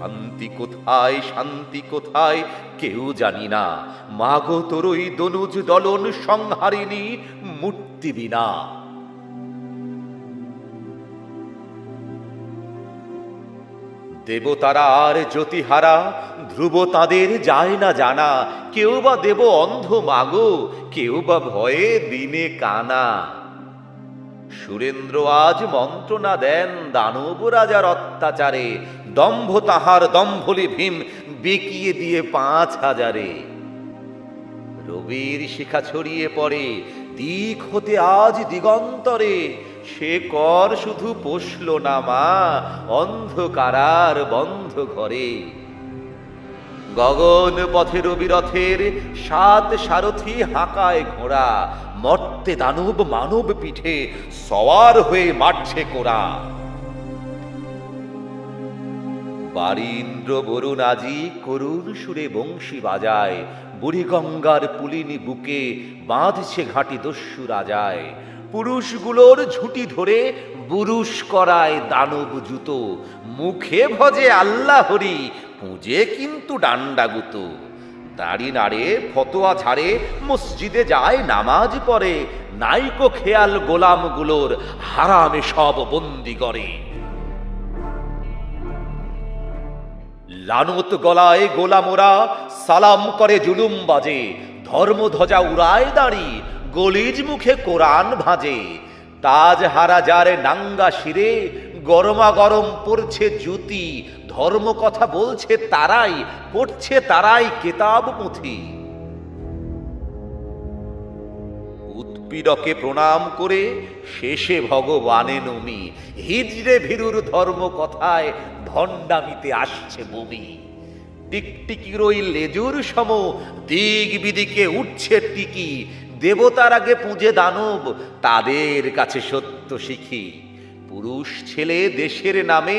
শান্তি কোথায় শান্তি কোথায়? কেউ জানি না। মাগো তোরই দনুজ দলন সংহারিণী মূর্তি বিনা। দেবতারা আর জ্যোতিহারা, ধ্রুব তাদের যায় না জানা। কেউ বা দেব অন্ধ মাগো, কেউ বা ভয়ে দিনে কানা। সুরেন্দ্র আজ মন্ত্রণা দেন দানব রাজার অত্যাচারে। দম্ভ তাহার দম্ভলি ভীম বেঁকিয়ে দিয়ে পাঁচ হাজারে। রবির শিখা ছড়িয়ে পড়ে, দিক হতে আজ দিগন্তরে। সে কর শুধু পোষল না মা, অন্ধকারার বন্ধ ঘরে। গগন পথে রবিরথের সাত সারথি হাঁকায় ঘোড়া, মর্তে দানব মানব পিঠে সওয়ার হয়ে মারছে কোরা বারীন্দ্র বরুণ আজি করুণ সুরে বংশী বাজায়। বুড়ি গঙ্গার পুলিনি বুকে বাঁধছে ঘাটি দস্যু রাজায়। পুরুষগুলোর ঝুঁটি ধরে বুরুষ করায় দানব জুতো। মুখে ভজে আল্লাহ হরি, পুঁজে কিন্তু ডান্ডাগুতো দাড়ি নাড়ে, ফতোয়া ছাড়ে, মসজিদে যায়, নামাজ পড়ে। নাইকো খেয়াল গোলামগুলোর হারামে সব বন্দি করে। লানত গলায় গোলামোরা, সালাম করে জুলুম বাজে ধর্মধ্বজা উড়ায় দাঁড়ি, গলিজ মুখে কোরআন ভাজে। তাজ হারা যারে নাঙ্গা শিরে, গরমা গরম পড়ছে জুতি, ধর্ম কথা বলছে তারাই, পড়ছে তারাই কেতাব পুঁথি। উৎপীড়কে প্রণাম করে শেষে ভগবানে নমি, হিজড়ে ভীরুর ধর্ম কথায় ভণ্ডামিতে আসছে বমি। টিকটিকির ওই লেজুর সম দিক বিদিকে উঠছে টিকি। দেবতার আগে পুঁজে দানব, তাদের কাছে সত্য শিখি। পুরুষ ছেলে দেশের নামে